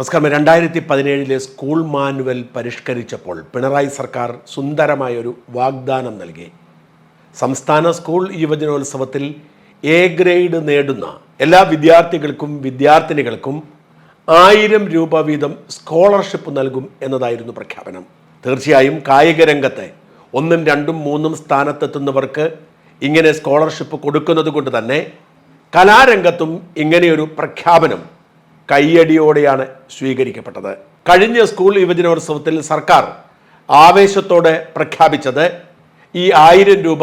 നമസ്കാരം. രണ്ടായിരത്തി പതിനേഴിലെ സ്കൂൾ മാനുവൽ പരിഷ്കരിച്ചപ്പോൾ പിണറായി സർക്കാർ സുന്ദരമായൊരു വാഗ്ദാനം നൽകി. സംസ്ഥാന സ്കൂൾ യുവജനോത്സവത്തിൽ എ ഗ്രേഡ് നേടുന്ന എല്ലാ വിദ്യാർത്ഥികൾക്കും വിദ്യാർത്ഥിനികൾക്കും ആയിരം രൂപ വീതം സ്കോളർഷിപ്പ് നൽകും എന്നതായിരുന്നു പ്രഖ്യാപനം. തീർച്ചയായും കായിക രംഗത്തെ ഒന്നും രണ്ടും മൂന്നും സ്ഥാനത്തെത്തുന്നവർക്ക് ഇങ്ങനെ സ്കോളർഷിപ്പ് കൊടുക്കുന്നത് കൊണ്ട് തന്നെ കലാരംഗത്തും ഇങ്ങനെയൊരു പ്രഖ്യാപനം കയ്യടിയോടെയാണ് സ്വീകരിക്കപ്പെട്ടത്. കഴിഞ്ഞ സ്കൂൾ യുവജനോത്സവത്തിൽ സർക്കാർ ആവേശത്തോടെ പ്രഖ്യാപിച്ചത് ഈ ആയിരം രൂപ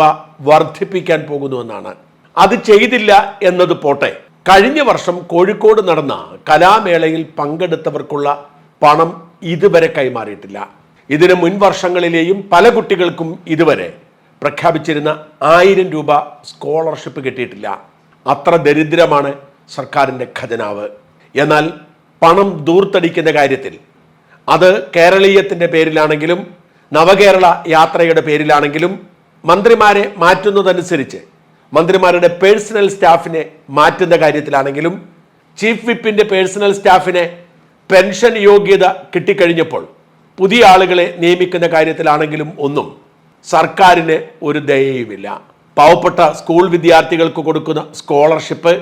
വർദ്ധിപ്പിക്കാൻ പോകുന്നുവെന്നാണ്. അത് ചെയ്തില്ല എന്നത് പോട്ടെ. കഴിഞ്ഞ വർഷം കോഴിക്കോട് നടന്ന കലാമേളയിൽ പങ്കെടുത്തവർക്കുള്ള പണം ഇതുവരെ കൈമാറിയിട്ടില്ല. ഇതിന് മുൻ വർഷങ്ങളിലെയും പല കുട്ടികൾക്കും ഇതുവരെ പ്രഖ്യാപിച്ചിരുന്ന ആയിരം രൂപ സ്കോളർഷിപ്പ് കിട്ടിയിട്ടില്ല. അത്ര ദരിദ്രമാണ് സർക്കാരിന്റെ ഖജനാവ്. എന്നാൽ പണം ദൂർത്തടിക്കുന്ന കാര്യത്തിൽ അത് കേരളീയത്തിന്റെ പേരിലാണെങ്കിലും നവകേരള യാത്രയുടെ പേരിലാണെങ്കിലും മന്ത്രിമാരെ മാറ്റുന്നതനുസരിച്ച് മന്ത്രിമാരുടെ പേഴ്സണൽ സ്റ്റാഫിനെ മാറ്റുന്ന കാര്യത്തിലാണെങ്കിലും ചീഫ് വിപ്പിന്റെ പേഴ്സണൽ സ്റ്റാഫിനെ പെൻഷൻ യോഗ്യത കിട്ടിക്കഴിഞ്ഞപ്പോൾ പുതിയ ആളുകളെ നിയമിക്കുന്ന കാര്യത്തിലാണെങ്കിലും ഒന്നും സർക്കാരിന് ഒരു ദയയുമില്ല. പാവപ്പെട്ട സ്കൂൾ വിദ്യാർത്ഥികൾക്ക് കൊടുക്കുന്ന സ്കോളർഷിപ്പ്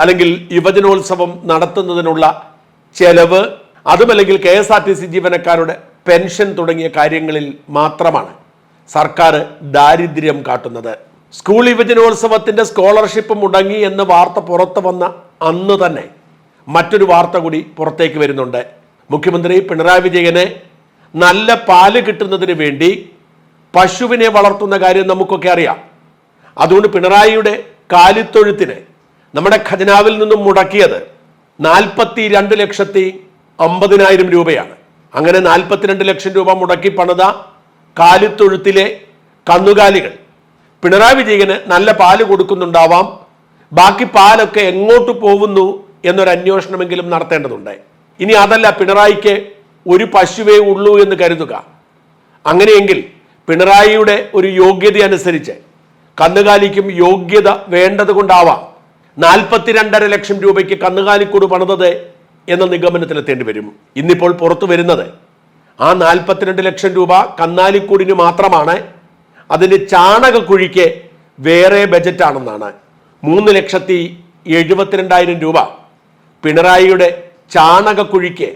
അല്ലെങ്കിൽ യുവജനോത്സവം നടത്തുന്നതിനുള്ള ചെലവ് അതുമല്ലെങ്കിൽ K S R T C ജീവനക്കാരുടെ പെൻഷൻ തുടങ്ങിയ കാര്യങ്ങളിൽ മാത്രമാണ് സർക്കാർ ദാരിദ്ര്യം കാട്ടുന്നത്. സ്കൂൾ യുവജനോത്സവത്തിന്റെ സ്കോളർഷിപ്പ് മുടങ്ങി എന്ന വാർത്ത പുറത്തു വന്ന അന്ന് തന്നെ മറ്റൊരു വാർത്ത കൂടി പുറത്തേക്ക് വരുന്നുണ്ട്. മുഖ്യമന്ത്രി പിണറായി വിജയന് നല്ല പാൽ കിട്ടുന്നതിന് വേണ്ടി പശുവിനെ വളർത്തുന്ന കാര്യം നമുക്കൊക്കെ അറിയാം. അതുകൊണ്ട് പിണറായിയുടെ കാലിത്തൊഴുത്തിന് നമ്മുടെ ഖജനാവിൽ നിന്നും മുടക്കിയത് നാൽപ്പത്തി രണ്ട് ലക്ഷത്തി അമ്പതിനായിരം രൂപയാണ്. അങ്ങനെ നാൽപ്പത്തിരണ്ട് ലക്ഷം രൂപ മുടക്കി പണിത കാലിത്തൊഴുത്തിലെ കന്നുകാലികൾ. പിണറായി വിജയന് നല്ല പാൽ കൊടുക്കുന്നുണ്ടാവാം. ബാക്കി പാലൊക്കെ എങ്ങോട്ട് പോകുന്നു എന്നൊരു അന്വേഷണമെങ്കിലും നടത്തേണ്ടതുണ്ട്. ഇനി അതല്ല പിണറായിക്ക് ഒരു പശുവേ ഉള്ളൂ എന്ന് കരുതുക. അങ്ങനെയെങ്കിൽ പിണറായിയുടെ ഒരു യോഗ്യത അനുസരിച്ച് കന്നുകാലിക്കും യോഗ്യത വേണ്ടത് കൊണ്ടാവാം നാൽപ്പത്തിരണ്ടര ലക്ഷം രൂപയ്ക്ക് കന്നുകാലിക്കൂട് പണിതത് എന്ന നിഗമനത്തിലെത്തേണ്ടി വരും. ഇന്നിപ്പോൾ പുറത്തു വരുന്നത് ആ നാൽപ്പത്തിരണ്ട് ലക്ഷം രൂപ കന്നാലിക്കൂടിന് മാത്രമാണ്. അതിന് ചാണകക്കുഴിക്ക് വേറെ ബജറ്റാണെന്നാണ്. മൂന്ന് ലക്ഷത്തി എഴുപത്തിരണ്ടായിരം രൂപ പിണറായിയുടെ ചാണകക്കുഴിക്ക്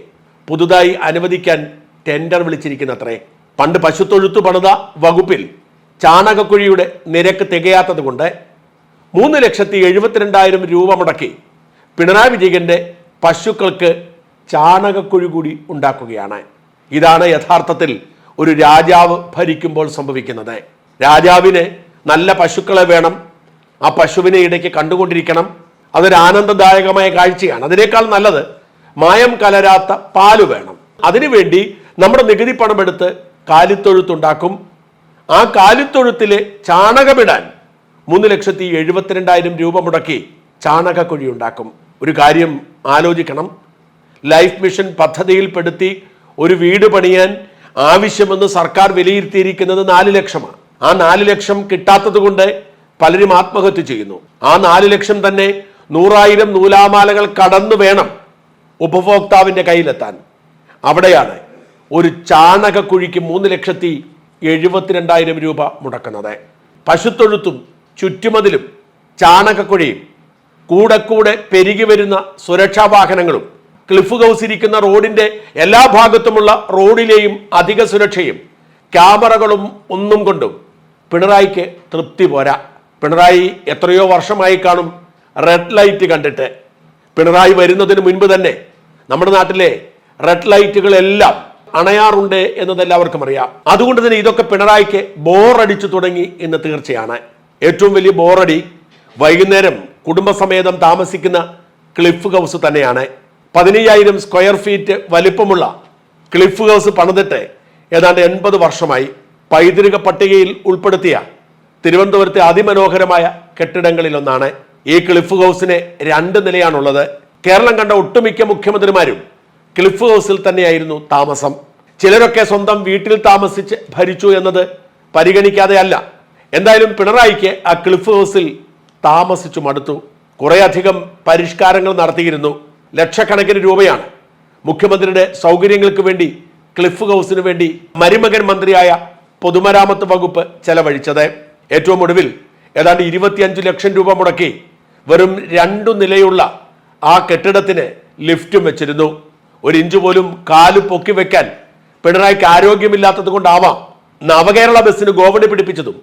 പുതുതായി അനുവദിക്കാൻ ടെൻഡർ വിളിച്ചിരിക്കുന്നത്രേ. പണ്ട് പശുത്തൊഴുത്തു പണിത വകുപ്പിൽ ചാണകക്കുഴിയുടെ നിരക്ക് തികയാത്തത് കൊണ്ട് മൂന്ന് ലക്ഷത്തി എഴുപത്തിരണ്ടായിരം രൂപ മുടക്കി പിണറായി വിജയന്റെ പശുക്കൾക്ക് ചാണകക്കുഴി കൂടി ഉണ്ടാക്കുകയാണ്. ഇതാണ് യഥാർത്ഥത്തിൽ ഒരു രാജാവ് ഭരിക്കുമ്പോൾ സംഭവിക്കുന്നത്. രാജാവിന് നല്ല പശുക്കളെ വേണം. ആ പശുവിനെ ഇടയ്ക്ക് കണ്ടുകൊണ്ടിരിക്കണം. അതൊരു ആനന്ദദായകമായ കാഴ്ചയാണ്. അതിനേക്കാൾ നല്ലത് മായം കലരാത്ത പാൽ വേണം. അതിനുവേണ്ടി നമ്മുടെ നികുതി പണമെടുത്ത് കാലിത്തൊഴുത്തുണ്ടാക്കും. ആ കാലിത്തൊഴുത്തിലെ ചാണകമിടാൻ മൂന്ന് ലക്ഷത്തി എഴുപത്തിരണ്ടായിരം രൂപ മുടക്കി ചാണകക്കുഴി ഉണ്ടാക്കും ഒരു കാര്യം ആലോചിക്കണം. ലൈഫ് മിഷൻ പദ്ധതിയിൽപ്പെടുത്തി ഒരു വീട് പണിയാൻ ആവശ്യമെന്ന് സർക്കാർ വിലയിരുത്തിയിരിക്കുന്നത് നാല് ലക്ഷമാണ്. ആ നാല് ലക്ഷം കിട്ടാത്തത് കൊണ്ട് പലരും ആത്മഹത്യ ചെയ്യുന്നു. ആ നാല് ലക്ഷം തന്നെ നൂറായിരം നൂലാമാലകൾ കടന്നു വേണം ഉപഭോക്താവിന്റെ കയ്യിലെത്താൻ. അവിടെയാണ് ഒരു ചാണകക്കുഴിക്ക് മൂന്ന് ലക്ഷത്തി എഴുപത്തിരണ്ടായിരം രൂപ മുടക്കുന്നത്. പശുത്തൊഴുത്തും ചുറ്റുമതിലും ചാണകക്കുഴിയും കൂടെ കൂടെ പെരുകി വരുന്ന സുരക്ഷാ വാഹനങ്ങളും ക്ലിഫ് ഹൗസ് ഇരിക്കുന്ന റോഡിന്റെ എല്ലാ ഭാഗത്തുമുള്ള റോഡിലെയും അധിക സുരക്ഷയും ക്യാമറകളും ഒന്നും കൊണ്ടും പിണറായിക്ക് തൃപ്തി പോരാ. പിണറായി എത്രയോ വർഷമായി കാണും റെഡ് ലൈറ്റ് കണ്ടിട്ട്. പിണറായി വരുന്നതിന് മുൻപ് തന്നെ നമ്മുടെ നാട്ടിലെ റെഡ് ലൈറ്റുകളെല്ലാം അണയാറുണ്ട് എന്നത് എല്ലാവർക്കും അറിയാം. അതുകൊണ്ട് തന്നെ ഇതൊക്കെ പിണറായിക്ക് ബോറടിച്ചു തുടങ്ങി എന്ന് തീർച്ചയാണ്. ഏറ്റവും വലിയ ബോറടി വൈകുന്നേരം കുടുംബസമേതം താമസിക്കുന്ന ക്ലിഫ് ഹൗസ് തന്നെയാണ്. പതിനയ്യായിരം സ്ക്വയർ ഫീറ്റ് വലിപ്പമുള്ള ക്ലിഫ് ഹൗസ് പണിതിട്ട് ഏതാണ്ട് എൺപത് വർഷമായി പൈതൃക പട്ടികയിൽ ഉൾപ്പെടുത്തിയ തിരുവനന്തപുരത്തെ അതിമനോഹരമായ കെട്ടിടങ്ങളിലൊന്നാണ് ഈ ക്ലിഫ് ഹൗസിന് രണ്ട് നിലയാണുള്ളത്. കേരളം കണ്ട ഒട്ടുമിക്ക മുഖ്യമന്ത്രിമാരും ക്ലിഫ് ഹൗസിൽ തന്നെയായിരുന്നു താമസം. ചിലരൊക്കെ സ്വന്തം വീട്ടിൽ താമസിച്ച് ഭരിച്ചു എന്നത് പരിഗണിക്കാതെ അല്ല എന്തായാലും പിണറായിക്ക് ആ ക്ലിഫ് ഹൗസിൽ താമസിച്ചു മടുത്തു. കുറേയധികം പരിഷ്കാരങ്ങൾ നടത്തിയിരുന്നു. ലക്ഷക്കണക്കിന് രൂപയാണ്. മുഖ്യമന്ത്രിയുടെ സൗകര്യങ്ങൾക്ക് വേണ്ടി ക്ലിഫ് ഹൗസിന് വേണ്ടി മരുമകൻ മന്ത്രിയായ പൊതുമരാമത്ത് വകുപ്പ് ചെലവഴിച്ചത്. ഏറ്റവും ഒടുവിൽ ഏതാണ്ട് ഇരുപത്തിയഞ്ച് ലക്ഷം രൂപ മുടക്കി വെറും രണ്ടു നിലയുള്ള ആ കെട്ടിടത്തിന് ലിഫ്റ്റും വെച്ചിരുന്നു. ഒരു ഇഞ്ച് പോലും കാൽ പൊക്കി വെക്കാൻ പിണറായിക്ക് ആരോഗ്യമില്ലാത്തത് കൊണ്ടാവാം നവകേരള ബസ്സിന് ഗോവണി പിടിപ്പിച്ചതും.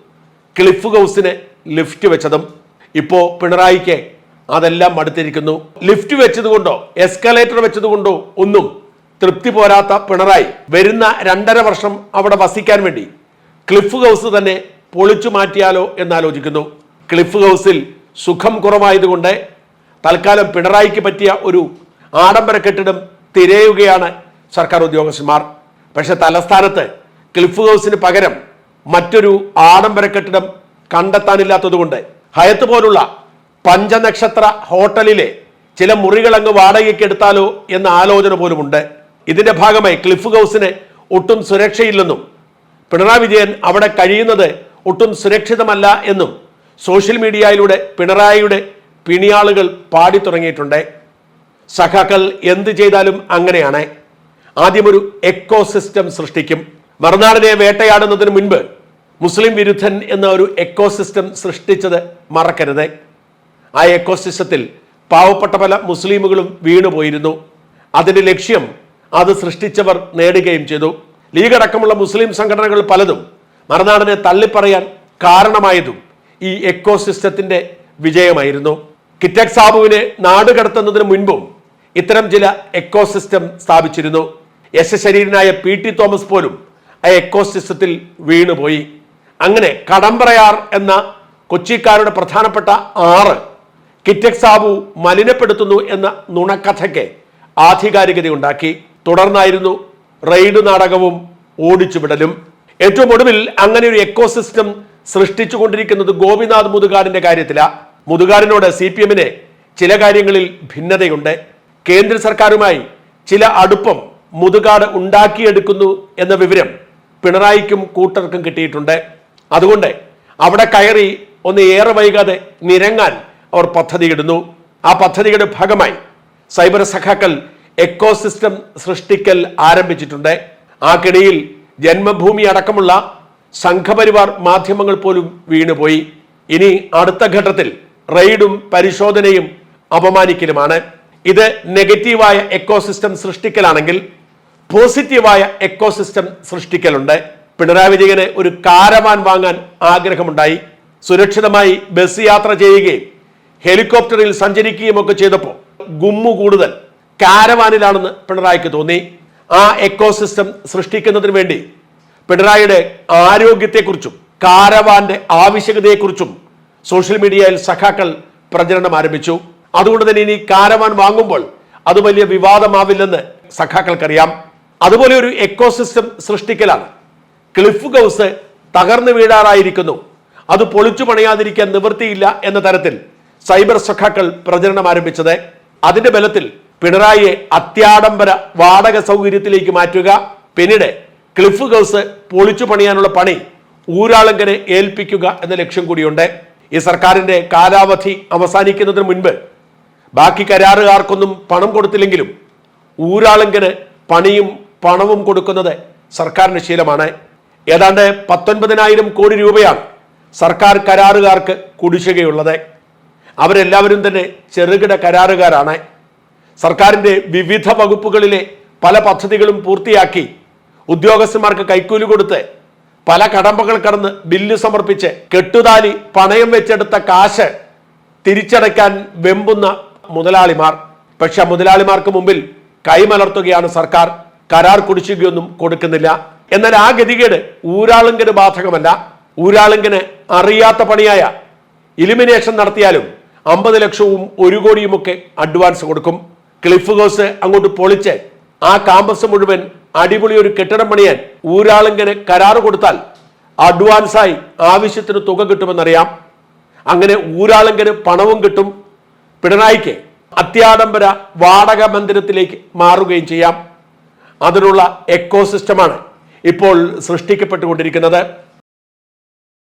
ക്ലിഫ് ഹൗസിന് ലിഫ്റ്റ് വെച്ചതും ഇപ്പോ പിണറായിക്ക് അതെല്ലാം മടുത്തിരിക്കുന്നു. ലിഫ്റ്റ് വെച്ചതുകൊണ്ടോ എസ്കലേറ്റർ വെച്ചതുകൊണ്ടോ ഒന്നും തൃപ്തി പോരാത്ത പിണറായി വരുന്ന രണ്ടര വർഷം അവിടെ വസിക്കാൻ വേണ്ടി ക്ലിഫ് ഹൗസ് തന്നെ പൊളിച്ചു മാറ്റിയാലോ എന്നാലോചിക്കുന്നു. ക്ലിഫ് ഹൗസിൽ സുഖം കുറവായതുകൊണ്ട് തൽക്കാലം പിണറായിക്ക് പറ്റിയ ഒരു ആഡംബര കെട്ടിടം തിരയുകയാണ് സർക്കാർ ഉദ്യോഗസ്ഥന്മാർ. പക്ഷെ തലസ്ഥാനത്ത് ക്ലിഫ് ഹൗസിന് പകരം മറ്റൊരു ആഡംബര കെട്ടിടം കണ്ടെത്താനില്ലാത്തതുകൊണ്ട് ഹയത്ത് പോലുള്ള പഞ്ചനക്ഷത്ര ഹോട്ടലിലെ ചില മുറികൾ അങ്ങ് വാടകയ്ക്ക് എടുത്താലോ എന്ന ആലോചന പോലുമുണ്ട്. ഇതിന്റെ ഭാഗമായി ക്ലിഫ് ഹൗസിന് ഒട്ടും സുരക്ഷയില്ലെന്നും പിണറായി വിജയൻ അവിടെ കഴിയുന്നത് ഒട്ടും സുരക്ഷിതമല്ല എന്നും സോഷ്യൽ മീഡിയയിലൂടെ പിണറായിയുടെ പിണിയാളുകൾ പാടി തുടങ്ങിയിട്ടുണ്ട്. സഖാക്കൾ എന്ത് ചെയ്താലും അങ്ങനെയാണ്. ആദ്യമൊരു ഒരു എക്കോ സിസ്റ്റം സൃഷ്ടിക്കും. മറുനാടിനെ വേട്ടയാടുന്നതിന് മുൻപ് മുസ്ലിം വിരുദ്ധൻ എന്ന ഒരു എക്കോസിസ്റ്റം സൃഷ്ടിച്ചത് മറക്കരുത്. ആ എക്കോസിസ്റ്റത്തിൽ പാവപ്പെട്ട പല മുസ്ലിമുകളും വീണുപോയിരുന്നു. അതിന്റെ ലക്ഷ്യം അത് സൃഷ്ടിച്ചവർ നേടുകയും ചെയ്തു. ലീഗ് അടക്കമുള്ള മുസ്ലിം സംഘടനകൾ പലതും മറുനാടിനെ തള്ളിപ്പറയാൻ കാരണമായതും ഈ എക്കോസിസ്റ്റത്തിന്റെ വിജയമായിരുന്നു. കിറ്റക് സാബുവിനെ നാടുകടത്തുന്നതിന് മുൻപും ഇത്തരം ചില എക്കോസിസ്റ്റം സ്ഥാപിച്ചിരുന്നു. യശശരീരനായ പി ടി തോമസ് പോലും ആ എക്കോ സിസ്റ്റത്തിൽ വീണുപോയി. അങ്ങനെ കടമ്പറയാർ എന്ന കൊച്ചിക്കാരുടെ പ്രധാനപ്പെട്ട ആറ് കിറ്റക് സാബു മലിനപ്പെടുത്തുന്നു എന്ന നുണക്കഥയ്ക്ക് ആധികാരികതയുണ്ടാക്കി. തുടർന്നായിരുന്നു റെയ്ഡ് നാടകവും ഓടിച്ചുവിടലും. ഏറ്റവും ഒടുവിൽ അങ്ങനെ ഒരു എക്കോസിസ്റ്റം സൃഷ്ടിച്ചുകൊണ്ടിരിക്കുന്നത് ഗോപിനാഥ് മുതുകാടിന്റെ കാര്യത്തിലാണ് മുതുകാടിനോട് സി പി എമ്മിന് ചില കാര്യങ്ങളിൽ ഭിന്നതയുണ്ട്. കേന്ദ്ര സർക്കാരുമായി ചില അടുപ്പം മുതുകാട് ഉണ്ടാക്കിയെടുക്കുന്നു എന്ന വിവരം പിണറായിക്കും കൂട്ടർക്കും കിട്ടിയിട്ടുണ്ട്. അതുകൊണ്ട് അവിടെ കയറി ഒന്ന് ഏറെ വൈകാതെ നിരങ്ങാൻ അവർ പദ്ധതിയിടുന്നു. ആ പദ്ധതിയുടെ ഭാഗമായി സൈബർ സഖാക്കൾ എക്കോസിസ്റ്റം സൃഷ്ടിക്കൽ ആരംഭിച്ചിട്ടുണ്ട്. ആ കിണിയിൽ ജന്മഭൂമി അടക്കമുള്ള സംഘപരിവാർ മാധ്യമങ്ങൾ പോലും വീണുപോയി. ഇനി അടുത്ത ഘട്ടത്തിൽ റെയ്ഡും പരിശോധനയും അപമാനിക്കലുമാണ്. ഇത് നെഗറ്റീവായ എക്കോസിസ്റ്റം സൃഷ്ടിക്കലാണെങ്കിൽ പോസിറ്റീവായ എക്കോസിസ്റ്റം സൃഷ്ടിക്കലുണ്ട്. പിണറായി വിജയന് ഒരു കാരവാൻ വാങ്ങാൻ ആഗ്രഹമുണ്ടായി. സുരക്ഷിതമായി ബസ് യാത്ര ചെയ്യുകയും ഹെലികോപ്റ്ററിൽ സഞ്ചരിക്കുകയും ഒക്കെ ചെയ്തപ്പോൾ ഗുമ്മു കൂടുതൽ കാരവാനിലാണെന്ന് പിണറായിക്ക് തോന്നി. ആ എക്കോസിസ്റ്റം സൃഷ്ടിക്കുന്നതിന് വേണ്ടി പിണറായിയുടെ ആരോഗ്യത്തെക്കുറിച്ചും കാരവാന്റെ ആവശ്യകതയെക്കുറിച്ചും സോഷ്യൽ മീഡിയയിൽ സഖാക്കൾ പ്രചരണം ആരംഭിച്ചു. അതുകൊണ്ട് തന്നെ ഇനി കാരവാൻ വാങ്ങുമ്പോൾ അത് വലിയ വിവാദമാവില്ലെന്ന് സഖാക്കൾക്കറിയാം. അതുപോലെ ഒരു എക്കോസിസ്റ്റം സൃഷ്ടിക്കലാണ്. ക്ലിഫ് ഹൗസ് തകർന്നു വീഴാറായിരിക്കുന്നു. അത് പൊളിച്ചു പണിയാതിരിക്കാൻ നിവൃത്തിയില്ല എന്ന തരത്തിൽ സൈബർ സഖാക്കൾ പ്രചരണം ആരംഭിച്ചത്. അതിന്റെ ബലത്തിൽ പിണറായിയെ അത്യാഡംബര വാടക സൗകര്യത്തിലേക്ക് മാറ്റുക. പിന്നീട് ക്ലിഫ് ഹൗസ് പൊളിച്ചു പണിയാനുള്ള പണി ഊരാളങ്കനെ ഏൽപ്പിക്കുക എന്ന ലക്ഷ്യം കൂടിയുണ്ട്. ഈ സർക്കാരിന്റെ കാലാവധി അവസാനിക്കുന്നതിന് മുൻപ് ബാക്കി കരാറുകാർക്കൊന്നും പണം കൊടുത്തില്ലെങ്കിലും ഊരാളങ്കന് പണിയും പണവും കൊടുക്കുന്നത് സർക്കാരിന്റെ ശീലമാണ്. ഏതാണ്ട് പത്തൊൻപതിനായിരം കോടി രൂപയാണ് സർക്കാർ കരാറുകാർക്ക് കുടിശ്ശികയുള്ളത്. അവരെല്ലാവരും തന്നെ ചെറുകിട കരാറുകാരാണ്. സർക്കാരിന്റെ വിവിധ വകുപ്പുകളിലെ പല പദ്ധതികളും പൂർത്തിയാക്കി ഉദ്യോഗസ്ഥന്മാർക്ക് കൈക്കൂലി കൊടുത്ത് പല കടമ്പകൾ കടന്ന് ബില്ല് സമർപ്പിച്ച് കെട്ടുതാലി പണയം വെച്ചെടുത്ത കാശ് തിരിച്ചടയ്ക്കാൻ വെമ്പുന്ന മുതലാളിമാർ. പക്ഷെ മുതലാളിമാർക്ക് മുമ്പിൽ കൈമലർത്തുകയാണ് സർക്കാർ. കരാർ കുടിശ്ശികയൊന്നും കൊടുക്കുന്നില്ല. എന്നാൽ ആ ഗതികേട് ഊരാളുങ്കന് ബാധകമല്ല. ഊരാളുങ്കന് അറിയാത്ത പണിയായ ഇലിമിനേഷൻ നടത്തിയാലും അമ്പത് ലക്ഷവും ഒരു കോടിയുമൊക്കെ അഡ്വാൻസ് കൊടുക്കും. ക്ലിഫ് ഹൗസ് അങ്ങോട്ട് പൊളിച്ച് ആ കാമ്പസ് മുഴുവൻ അടിപൊളി ഒരു കെട്ടിടം പണിയാൻ ഊരാളുങ്കന് കരാറ് കൊടുത്താൽ അഡ്വാൻസായി ആവശ്യത്തിന് തുക കിട്ടുമെന്നറിയാം. അങ്ങനെ ഊരാളുങ്കന് പണവും കിട്ടും. പിണറായിക്ക് അത്യാഡംബര വാടക മന്ദിരത്തിലേക്ക് മാറുകയും ചെയ്യാം. അതിനുള്ള എക്കോസിസ്റ്റമാണ് ഇപ്പോൾ സൃഷ്ടിക്കപ്പെട്ടുകൊണ്ടിരിക്കുന്നത്.